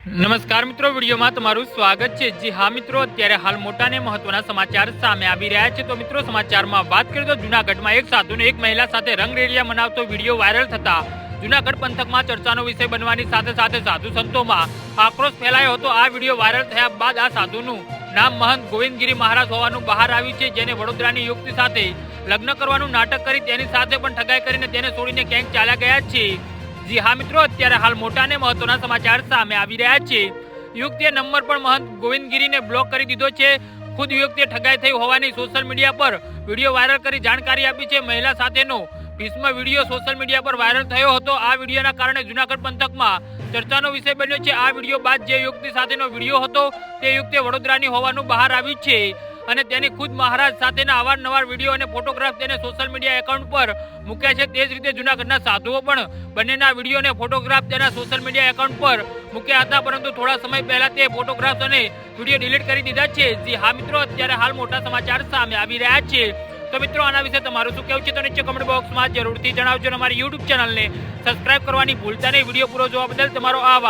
નમસ્કાર મિત્રો, વિડીયોમાં તમારું સ્વાગત છે. જી હા મિત્રો, અત્યારે હાલ મોટા ને મહત્વના સમાચાર સામે આવી રહ્યા છે. તો મિત્રો, સમાચારમાં વાત કરીએ તો જુનાગઢમાં એક સાધુને એક મહિલા સાથે રંગરેડિયા મનાવતો વીડિયો વાયરલ થતા જુનાગઢ પંથકમાં ચર્ચાનો વિષય બનવાની સાથે સાથે સાધુ સંતોમાં આક્રોશ ફેલાયો હતો. આ વીડિયો વાયરલ થયા બાદ આ સાધુનું નામ મહંત ગોવિંદગીરી મહારાજ હોવાનું બહાર આવ્યું છે. જેને વડોદરાની યુક્તિ સાથે લગ્ન કરવાનું નાટક કરી તેની સાથે પણ ઠગાઈ કરીને તેને છોડીને ક્યાંક ચાલ્યા ગયા છે. જી હા મિત્રો, અત્યારે હાલ મોટા અને મહત્વના સમાચાર સામે આવી રહ્યા છે. યુવતીએ નંબર પણ મહંત ગોવિંદગીરીને બ્લોક કરી દીધો છે. ખુદ યુવતીએ ઠગાઈ થઈ હોવાની સોશિયલ મીડિયા પર વીડિયો વાયરલ કરી જાણકારી આપી છે. મહિલા સાથેનો ભીષ્મ વીડિયો સોશિયલ મીડિયા પર વાયરલ થયો હતો. આ વિડીયોના કારણે જુનાગઢ પંથકમાં ચર્ચાનો વિષય બન્યો છે. આ વીડિયો બાદ જે યુવતી સાથેનો વીડિયો હતો, તે યુક્તિ વડોદરાની હોવાનું બહાર આવ્યું છે. અને તેની ખુદ મહારાજ સાથેના અવારનવાર વીડિયો અને ફોટોગ્રાફ તેને સોશિયલ મીડિયા એકાઉન્ટ પર મૂક્યા છે. તે જ રીતે જુનાગઢના સાધુઓ પણ બંનેના વીડિયો અને ફોટોગ્રાફ તેના સોશિયલ મીડિયા એકાઉન્ટ પર મૂક્યા હતા. પરંતુ થોડા સમય પહેલા તે ફોટોગ્રાફ્સ અને વીડિયો ડિલીટ કરી દીધા છે. જી હા મિત્રો, અત્યારે હાલ મોટા સમાચાર સામે આવી રહ્યા છે. તો મિત્રો, આના વિશે તમારું શું કહેવું છે? તો નીચે કમેન્ટ બોક્સમાં જરૂરથી જણાવજો અને અમારી યુટ્યુબ ચેનલને સબસ્ક્રાઇબ કરવાની ભૂલતા નહીં. વીડિયો પૂરો જોવા બદલ તમારો આભાર.